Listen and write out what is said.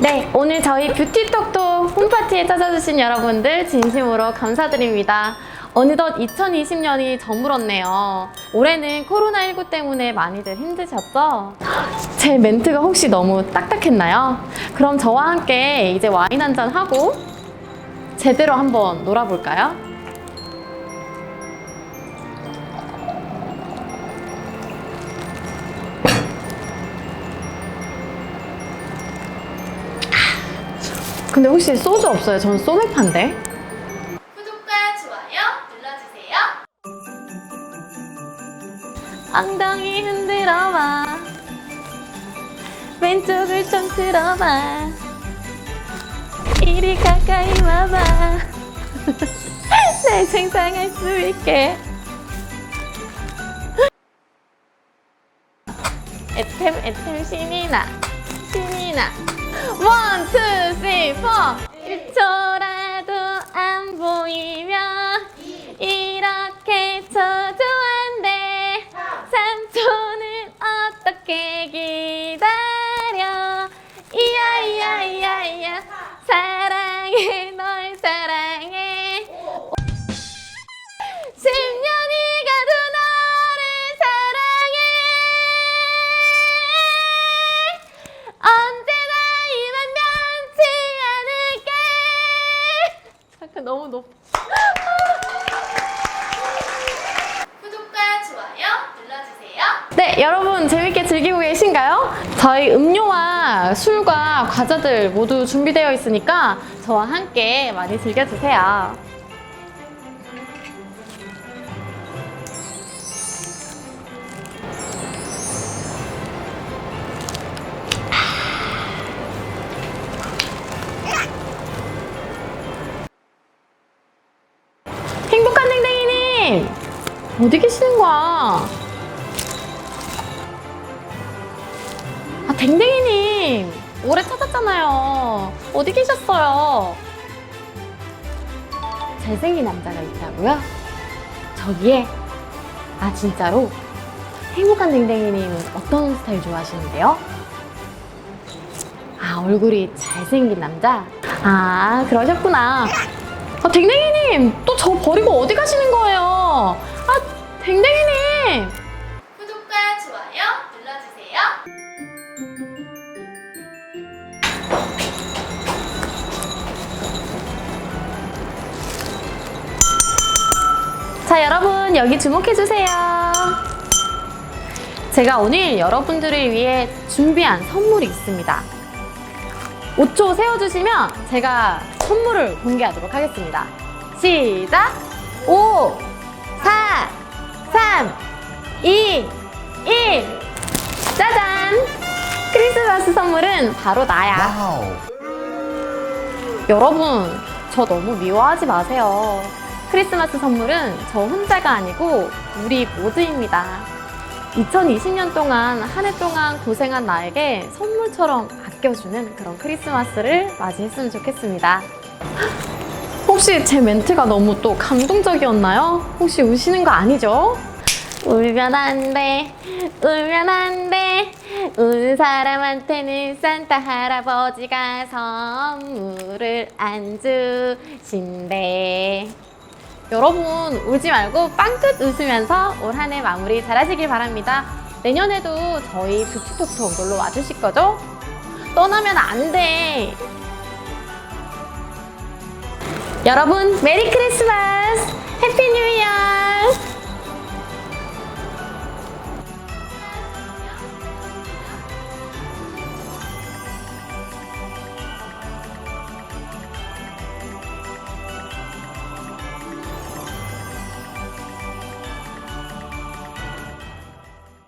네, 오늘 저희 뷰티톡톡 홈파티에 찾아주신 여러분들 진심으로 감사드립니다. 어느덧 2020년이 저물었네요. 올해는 코로나19 때문에 많이들 힘드셨죠? 제 멘트가 혹시 너무 딱딱했나요? 그럼 저와 함께 이제 와인 한 잔 하고 제대로 한번 놀아볼까요? 근데 혹시 소주 없어요? 저는 소맥파인데. 구독과 좋아요 눌러주세요. 엉덩이 흔들어봐. 왼쪽을 좀 들어봐. 이리 가까이 와봐. 날 생상할 수 있게. 애템 애템 신이 나 신이 나 원, 투, 쓰리, 포 1초라도 안 보이면 이렇게 쳐도 안 돼. 3초는 어떻게 기 너무 높 구독과 좋아요 눌러주세요. 네, 여러분 재밌게 즐기고 계신가요? 저희 음료와 술과 과자들 모두 준비되어 있으니까 저와 함께 많이 즐겨주세요. 댕댕이님! 어디 계시는 거야? 아, 댕댕이님! 오래 찾았잖아요. 어디 계셨어요? 잘생긴 남자가 있다고요? 저기에? 아, 진짜로? 행복한 댕댕이님은 어떤 스타일 좋아하시는데요? 아, 얼굴이 잘생긴 남자? 아, 그러셨구나. 아, 댕댕이님! 또 저 버리고 어디 가시는 거예요? 아, 댕댕이님! 구독과 좋아요 눌러주세요. 자, 여러분, 여기 주목해주세요. 제가 오늘 여러분들을 위해 준비한 선물이 있습니다. 5초 세워주시면 제가 선물을 공개하도록 하겠습니다. 시작! 5, 4, 3, 2, 1. 짜잔! 크리스마스 선물은 바로 나야. 와우. 여러분, 저 너무 미워하지 마세요. 크리스마스 선물은 저 혼자가 아니고 우리 모두입니다. 2020년 동안 한 해 동안 고생한 나에게 선물처럼 아껴주는 그런 크리스마스를 맞이했으면 좋겠습니다. 혹시 제 멘트가 너무 또 감동적이었나요? 혹시 우시는 거 아니죠? 울면 안 돼, 울면 안 돼. 우는 사람한테는 산타 할아버지가 선물을 안 주신대. 여러분, 울지 말고 빵긋 웃으면서 올 한 해 마무리 잘 하시길 바랍니다. 내년에도 저희 뷰티톡톡 놀러 와주실 거죠? 떠나면 안 돼. 여러분 메리 크리스마스! 해피 뉴 이어!